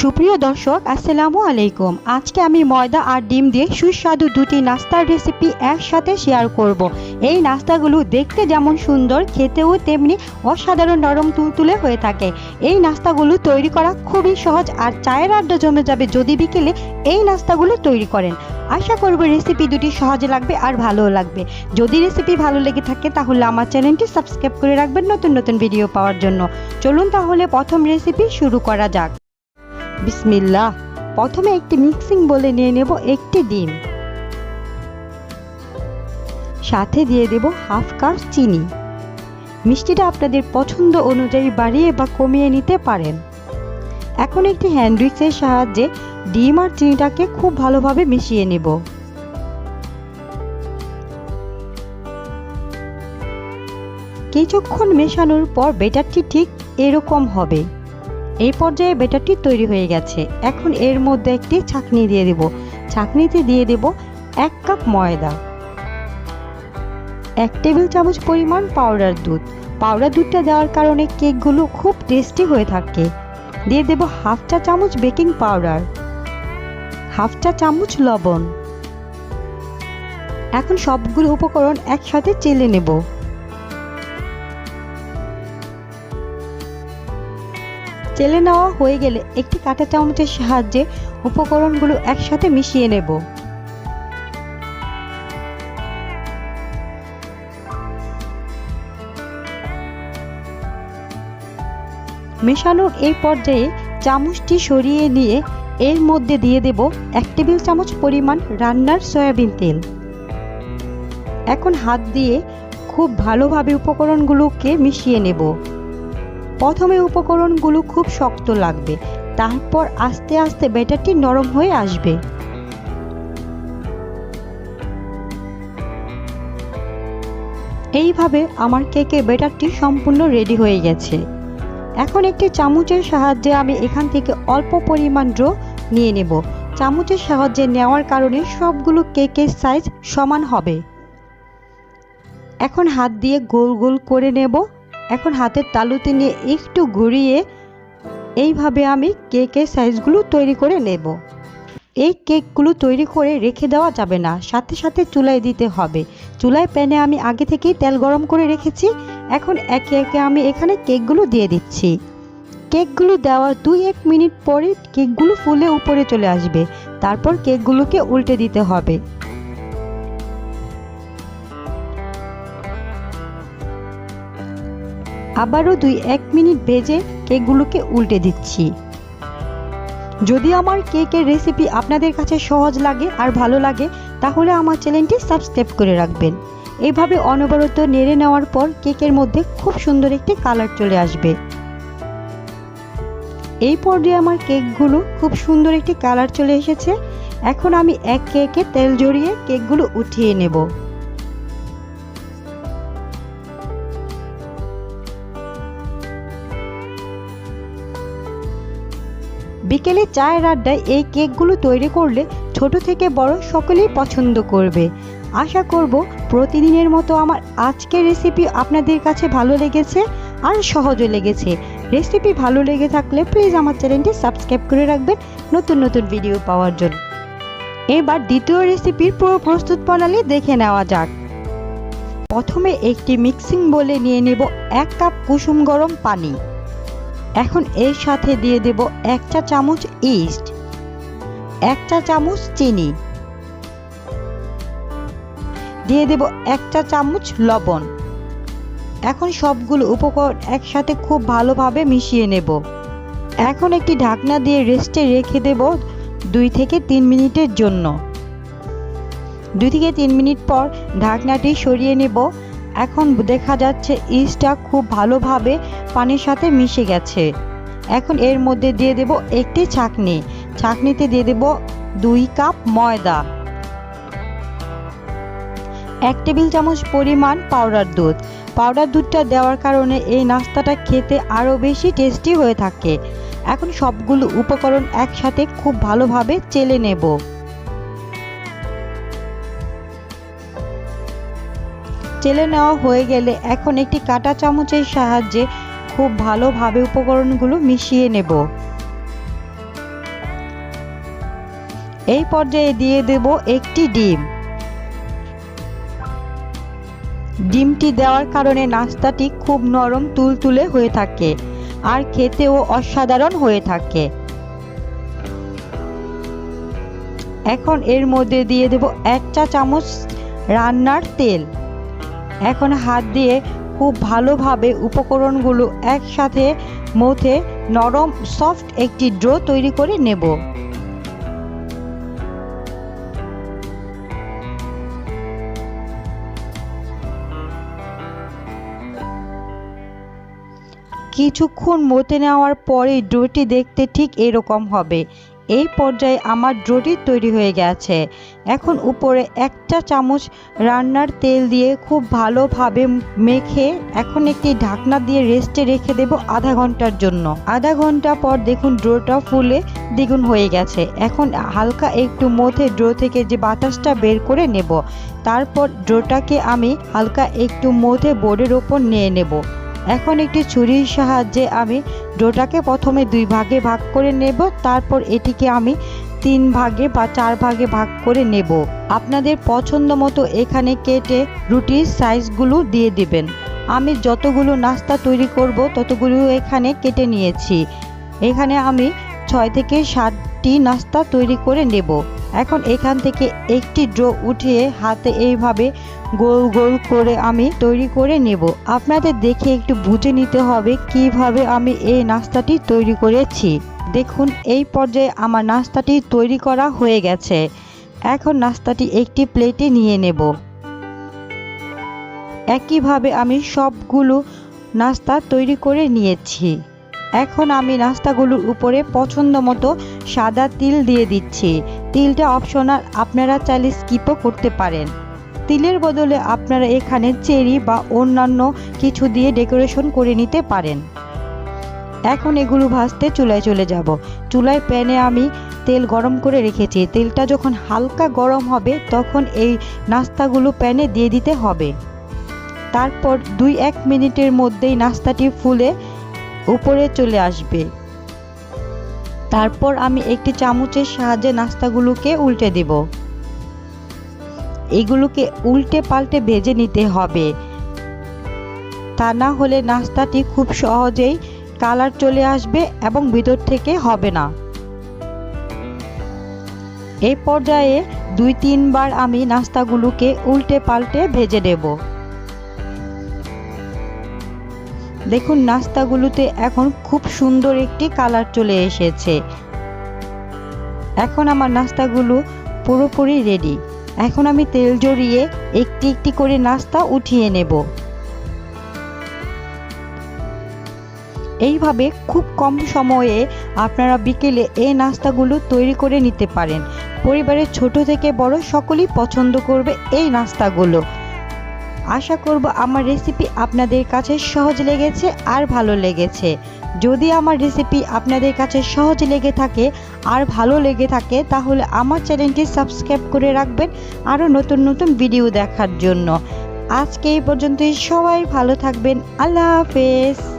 সুপ্রিয় দর্শক, আসসালামু আলাইকুম। আজকে আমি ময়দা আর ডিম দিয়ে সুস্বাদু দুটি নাস্তার রেসিপি একসাথে শেয়ার করব। এই নাস্তাগুলো দেখতে যেমন সুন্দর, খেতেও তেমনি অসাধারণ নরম তুলতুলে হয়ে থাকে। এই নাস্তাগুলো তৈরি করা খুবই সহজ আর চায়ের আড্ডা জমে যাবে যদি বিকেলে এই নাস্তাগুলো তৈরি করেন। আশা করব রেসিপি দুটি সহজে লাগবে আর ভালোও লাগবে। যদি রেসিপি ভালো লেগে থাকে তাহলে আমার চ্যানেলটি সাবস্ক্রাইব করে রাখবেন নতুন নতুন ভিডিও পাওয়ার জন্য। চলুন তাহলে প্রথম রেসিপি শুরু করা যাক। বিসমিল্লাহ। প্রথমে একটি মিক্সিং বলে নিয়ে নেব একটি ডিম। সাথে দিয়ে দেব হাফ কাপ চিনি। মিষ্টিটা আপনাদের পছন্দ অনুযায়ী বাড়িয়ে বা কমিয়ে নিতে পারেন। এখন একটি হ্যান্ড উইক্সের সাহায্যে ডিম আর চিনিটাকে খুব ভালোভাবে মিশিয়ে নেব। কিছুক্ষণ মেশানোর পর বেটারটি ঠিক এরকম হবে। এই পর্যায়ে বেটারটি তৈরি হয়ে গেছে। এখন এর মধ্যে একটি ছাঁকনি দিয়ে দেব। ছাঁকনিতে দিয়ে দেব এক কাপ ময়দা। এক টেবিল চামচ পরিমাণ পাউডার দুধ। পাউডার দুধটা দেওয়ার কারণে কেকগুলো খুব টেস্টি হয়ে থাকে। দিয়ে দেব হাফ চা চামচ বেকিং পাউডার। হাফ চা চামচ লবণ। এখন সবগুলো উপকরণ একসাথে চেলে নেব। চেলে নেওয়া হয়ে গেলে একটি কাঁটা চামচের সাহায্যে উপকরণগুলো একসাথে মিশিয়ে নেব। মেশানোর এই পর্যায়ে চামচটি সরিয়ে নিয়ে এর মধ্যে দিয়ে দেব এক টেবিল চামচ পরিমাণ রান্নার সয়াবিন তেল। এখন হাত দিয়ে খুব ভালোভাবে উপকরণগুলোকে মিশিয়ে নেব। প্রথমে উপকরণগুলো খুব শক্ত লাগবে, তারপর আস্তে আস্তে ব্যাটারটি নরম হয়ে আসবে। এইভাবে আমার কেকের ব্যাটারটি সম্পূর্ণ রেডি হয়ে গেছে। এখন একটি চামচের সাহায্যে আমি এখান থেকে অল্প পরিমাণ ড্রো নিয়ে নেব। চামচের সাহায্যে নেওয়ার কারণে সবগুলো কেকের সাইজ সমান হবে। এখন হাত দিয়ে গোল গোল করে নেব। এখন হাতের তালুতে নিয়ে একটু ঘুরিয়ে এইভাবে আমি কেকের সাইজগুলো তৈরি করে নেব। এই কেকগুলো তৈরি করে রেখে দেওয়া যাবে না, সাথে সাথে চুলায় দিতে হবে। চুলায় প্যানে আমি আগে থেকেই তেল গরম করে রেখেছি, এখন একে একে আমি এখানে কেকগুলো দিয়ে দিচ্ছি। কেকগুলো দেওয়ার দুই এক মিনিট পরে কেকগুলো ফুলে উপরে চলে আসবে, তারপর কেকগুলোকে উল্টে দিতে হবে। আবারও দুই এক মিনিট ভেজে কেকগুলোকে উল্টে দিচ্ছি। যদি আমার কেকের রেসিপি আপনাদের কাছে সহজ লাগে আর ভালো লাগে, তাহলে আমার চ্যানেলটি সাবস্ক্রাইব করে রাখবেন। এইভাবে অনবরত নেড়ে নেওয়ার পর কেকের মধ্যে খুব সুন্দর একটি কালার চলে আসবে। এই পর্যায়ে আমার কেকগুলো খুব সুন্দর একটি কালার চলে এসেছে। এখন আমি এক কেকে তেল জড়িয়ে কেকগুলো উঠিয়ে নেব। বিকেলে চায়ের আড্ডায় এই কেকগুলো তৈরি করলে ছোট থেকে বড় সকলেই পছন্দ করবে। আশা করব প্রতিদিনের মতো আমার আজকের রেসিপি আপনাদের কাছে ভালো লেগেছে আর সহজও লেগেছে। রেসিপি ভালো লেগে থাকলে প্লিজ আমার চ্যানেলটি সাবস্ক্রাইব করে রাখবেন নতুন নতুন ভিডিও পাওয়ার জন্য। এবার দ্বিতীয় রেসিপির পুরো প্রস্তুত প্রণালী দেখে নেওয়া যাক। প্রথমে একটি মিক্সিং বলে নিয়ে নেব এক কাপ কুসুম গরম পানি। এখন এর সাথে দিয়ে দেব এক চা চামচ ইস্ট, এক চা চামচ চিনি, দিয়ে দেব এক চা চামচ লবণ। এখন সবগুলো উপকরণ একসাথে খুব ভালোভাবে মিশিয়ে নেব। এখন একটি ঢাকনা দিয়ে রেস্টে রেখে দেব দুই থেকে তিন মিনিটের জন্য। দুই থেকে তিন মিনিট পর ঢাকনাটি সরিয়ে নেব। এখন দেখা যাচ্ছে ইস্টটা খুব ভালোভাবে পানির সাথে মিশে গেছে। এখন এর মধ্যে দিয়ে দেব একটি ছাকনি ছাকনিতে দিয়ে দেব দুই কাপ ময়দা। এক টেবিল চামচ পরিমাণ পাউডার দুধ। পাউডার দুধটা দেওয়ার কারণে এই নাস্তাটা খেতে আরও বেশি টেস্টি হয়ে থাকে। এখন সবগুলো উপকরণ একসাথে খুব ভালোভাবে চেলে নেব। চেলে নেওয়া হয়ে গেলে এখন একটি কাঁটা চামচের সাহায্যে খুব ভালোভাবে উপকরণগুলো মিশিয়ে নেব। এই পর্যায়ে দিয়ে দেব একটি ডিম। ডিমটি দেওয়ার কারণে নাস্তাটি খুব নরম, তুলতুলে হয়ে থাকে আর খেতেও অসাধারণ হয়ে থাকে। এখন এর মধ্যে দিয়ে দেব এক চা চামচ রান্নার তেল। এখন হাত দিয়ে খুব ভালোভাবে উপকরণগুলো একসাথে মথে নরম, সফট একটি ড্রো তৈরি করে নেব। কিছুক্ষণ মতে নেওয়ার পরে ডোটি দেখতে ঠিক এরকম হবে। এই পর্যায়ে আমার ডোটি তৈরি হয়ে গেছে। এখন উপরে একটা চামচ রান্নার তেল দিয়ে খুব ভালোভাবে মেখে এখন একটি ঢাকনা দিয়ে রেস্টে রেখে দেব আধা ঘণ্টার জন্য। আধা ঘণ্টা পর দেখুন ড্রোটা ফুলে দ্বিগুণ হয়ে গেছে। এখন হালকা একটু মধ্যে ড্রো থেকে যে বাতাসটা বের করে নেব, তারপর ড্রোটাকে আমি হালকা একটু মধ্যে বোর্ডের ওপর নিয়ে নেব। এখন একটি ছুরির সাহায্যে আমি ডোটাকে প্রথমে দুই ভাগে ভাগ করে নেব, তারপর এটিকে আমি তিন ভাগে বা চার ভাগে ভাগ করে নেব। আপনাদের পছন্দ মতো এখানে কেটে রুটির সাইজগুলো দিয়ে দিবেন। আমি যতগুলো নাস্তা তৈরি করব, ততগুলো এখানে কেটে নিয়েছি। এখানে আমি ছয় থেকে সাতটি নাস্তা তৈরি করে নেব। এখন এখান থেকে একটি ড্রো উঠিয়ে হাতে এইভাবে গোল গোল করে আমি তৈরি করে নেব। আপনাদের দেখে একটু বুঝে নিতে হবে কীভাবে আমি এই নাস্তাটি তৈরি করেছি। দেখুন, এই পর্যায়ে আমার নাস্তাটি তৈরি করা হয়ে গেছে। এখন নাস্তাটি একটি প্লেটে নিয়ে নেব। একইভাবে আমি সবগুলো নাস্তা তৈরি করে নিয়েছি। এখন আমি নাস্তাগুলোর উপরে পছন্দ মতো সাদা তিল দিয়ে দিচ্ছি। তিলটা অপশনাল আপনারা চাইলে স্কিপও করতে পারেন। তিলের বদলে আপনারা এখানে চেরি বা অন্যান্য কিছু দিয়ে ডেকোরেশন করে নিতে পারেন। এখন এগুলো ভাজতে চুলায় চলে যাব। চুলায় প্যানে আমি তেল গরম করে রেখেছি। তেলটা যখন হালকা গরম হবে, তখন এই নাস্তাগুলো প্যানে দিয়ে দিতে হবে। তারপর দুই এক মিনিটের মধ্যেই নাস্তাটি ফুলে উপরে চলে আসবে। তারপর আমি একটি চামচের সাহায্যে নাস্তাগুলোকে উল্টে দেব। এগুলোকে উল্টে পাল্টে ভেজে নিতে হবে। তা না হলে নাস্তাটি খুব সহজেই কালার চলে আসবে এবং ভিতর থেকে হবে না। এই পর্যায়ে দুই তিনবার আমি নাস্তাগুলোকে উল্টে পাল্টে ভেজে নেব দেখুন, নাস্তাগুলোতে এখন খুব সুন্দর একটি কালার চলে এসেছে। এখন আমার নাস্তাগুলো পুরোপুরি রেডি। এখন আমি তেল জড়িয়ে একটি একটি করে নাস্তা উঠিয়ে নেব। এইভাবে খুব কম সময়ে আপনারা বিকেলে এই নাস্তাগুলো তৈরি করে নিতে পারেন। পরিবারের ছোট থেকে বড় সকলেই পছন্দ করবে এই নাস্তাগুলো। আশা করব আমার রেসিপি আপনাদের কাছে সহজ লেগেছে আর ভালো লেগেছে। যদি আমার রেসিপি আপনাদের কাছে সহজ লেগে থাকে আর ভালো লেগে থাকে, তাহলে আমার চ্যানেলটি সাবস্ক্রাইব করে রাখবেন আরও নতুন নতুন ভিডিও দেখার জন্য। আজকে এই পর্যন্তই সবাই ভালো থাকবেন। আল্লাহ হাফেজ।